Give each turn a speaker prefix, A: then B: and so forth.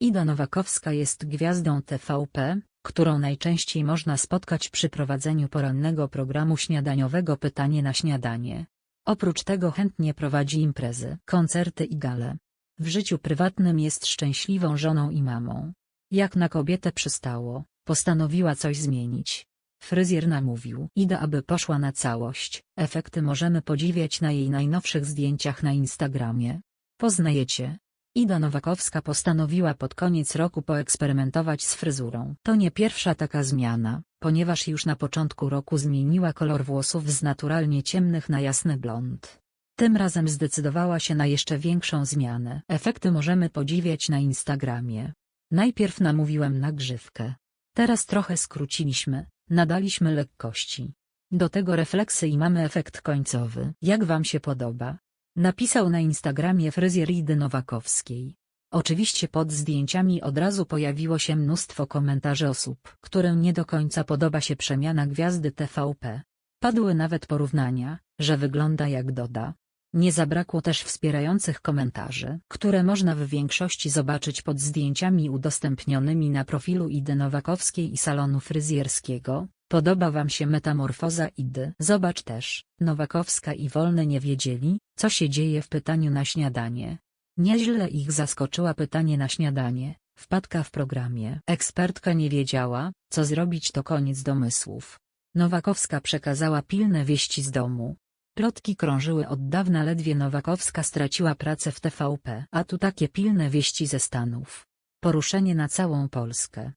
A: Ida Nowakowska jest gwiazdą TVP, którą najczęściej można spotkać przy prowadzeniu porannego programu śniadaniowego Pytanie na śniadanie. Oprócz tego chętnie prowadzi imprezy, koncerty i gale. W życiu prywatnym jest szczęśliwą żoną i mamą. Jak na kobietę przystało, postanowiła coś zmienić. Fryzjer namówił Ida aby poszła na całość, efekty możemy podziwiać na jej najnowszych zdjęciach na Instagramie. Poznajecie? Ida Nowakowska postanowiła pod koniec roku poeksperymentować z fryzurą. To nie pierwsza taka zmiana, ponieważ już na początku roku zmieniła kolor włosów z naturalnie ciemnych na jasny blond. Tym razem zdecydowała się na jeszcze większą zmianę. Efekty możemy podziwiać na Instagramie. Najpierw namówiłem na grzywkę. Teraz trochę skróciliśmy, nadaliśmy lekkości. Do tego refleksy i mamy efekt końcowy. Jak wam się podoba? Napisał na Instagramie fryzjer Idy Nowakowskiej. Oczywiście pod zdjęciami od razu pojawiło się mnóstwo komentarzy osób, którym nie do końca podoba się przemiana gwiazdy TVP. Padły nawet porównania, że wygląda jak Doda. Nie zabrakło też wspierających komentarzy, które można w większości zobaczyć pod zdjęciami udostępnionymi na profilu Idy Nowakowskiej i salonu fryzjerskiego. Podoba Wam się metamorfoza Idy? Zobacz też, Nowakowska i Wolny nie wiedzieli, co się dzieje w pytaniu na śniadanie. Nieźle ich zaskoczyła pytanie na śniadanie, wpadka w programie. Ekspertka nie wiedziała, co zrobić to koniec domysłów. Nowakowska przekazała pilne wieści z domu. Plotki krążyły od dawna ledwie Nowakowska straciła pracę w TVP. A tu takie pilne wieści ze Stanów. Poruszenie na całą Polskę.